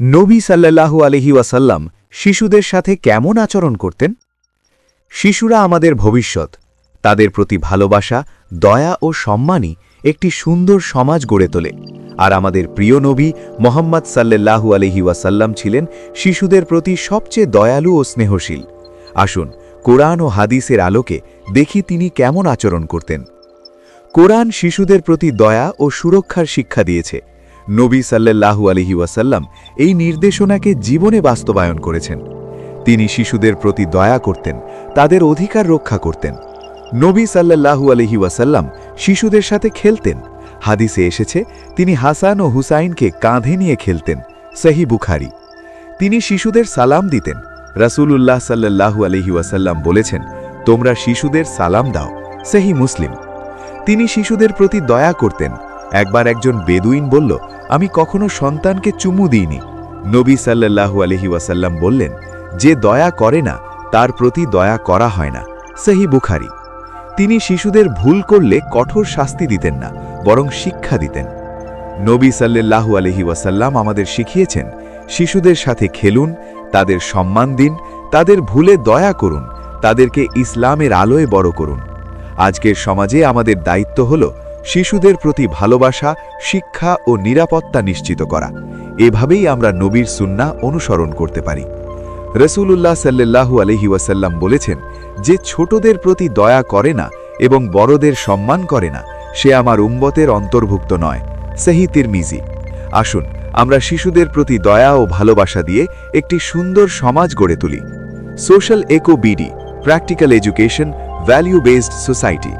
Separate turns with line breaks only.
নবী সাল্লাল্লাহু আলহি ওয়াসাল্লাম শিশুদের সাথে কেমন আচরণ করতেন? শিশুরা আমাদের ভবিষ্যৎ, তাদের প্রতি ভালোবাসা, দয়া ও সম্মানই একটি সুন্দর সমাজ গড়ে তোলে। আর আমাদের প্রিয় নবী মোহাম্মদ সাল্লাল্লাহু আলহি ওয়াসাল্লাম ছিলেন শিশুদের প্রতি সবচেয়ে দয়ালু ও স্নেহশীল। আসুন, কোরআন ও হাদিসের আলোকে দেখি তিনি কেমন আচরণ করতেন। কোরআন শিশুদের প্রতি দয়া ও সুরক্ষার শিক্ষা দিয়েছে। নবী সাল্লাল্লাহু আলহি ওয়াসাল্লাম এই নির্দেশনাকে জীবনে বাস্তবায়ন করেছেন। তিনি শিশুদের প্রতি দয়া করতেন, তাদের অধিকার রক্ষা করতেন। নবী সাল্লাল্লাহু আলহি ওয়াসাল্লাম শিশুদের সাথে খেলতেন। হাদিসে এসেছে, তিনি হাসান ও হুসাইনকে কাঁধে নিয়ে খেলতেন সহি বুখারি। তিনি শিশুদের সালাম দিতেন। রাসূলুল্লাহ সাল্লাল্লাহু আলহি ওয়াসাল্লাম বলেছেন, তোমরা শিশুদের সালাম দাও সেহি মুসলিম। তিনি শিশুদের প্রতি দয়া করতেন একবার একজন বেদুইন বলল, আমি কখনো সন্তানকে চুমু দিইনি। নবী সাল্লাল্লাহু আলহি ওয়াসাল্লাম বললেন, যে দয়া করে না, তার প্রতি দয়া করা হয় না। সেহি বুখারি। তিনি শিশুদের ভুল করলে কঠোর শাস্তি দিতেন না, বরং শিক্ষা দিতেন। নবী সাল্লাল্লাহু আলহি ওয়াসাল্লাম আমাদের শিখিয়েছেন, শিশুদের সাথে খেলুন, তাদের সম্মান দিন, তাদের ভুলে দয়া করুন, তাদেরকে ইসলামের আলোয় বড় করুন। আজকের সমাজে আমাদের দায়িত্ব হল শিশুদের প্রতি ভালোবাসা, শিক্ষা ও নিরাপত্তা নিশ্চিত করা। এভাবেই আমরা নবীর সুন্না অনুসরণ করতে পারি। রসুলুল্লাহ সাল্লাল্লাহু আলহি ওয়াসাল্লাম বলেছেন, যে ছোটদের প্রতি দয়া করে না এবং বড়দের সম্মান করে না, সে আমার উম্বতের অন্তর্ভুক্ত নয়। সেহি তিরমিজি। আসুন, আমরা শিশুদের প্রতি দয়া ও ভালোবাসা দিয়ে একটি সুন্দর সমাজ গড়ে তুলি। Social eco BD, practical education value based society.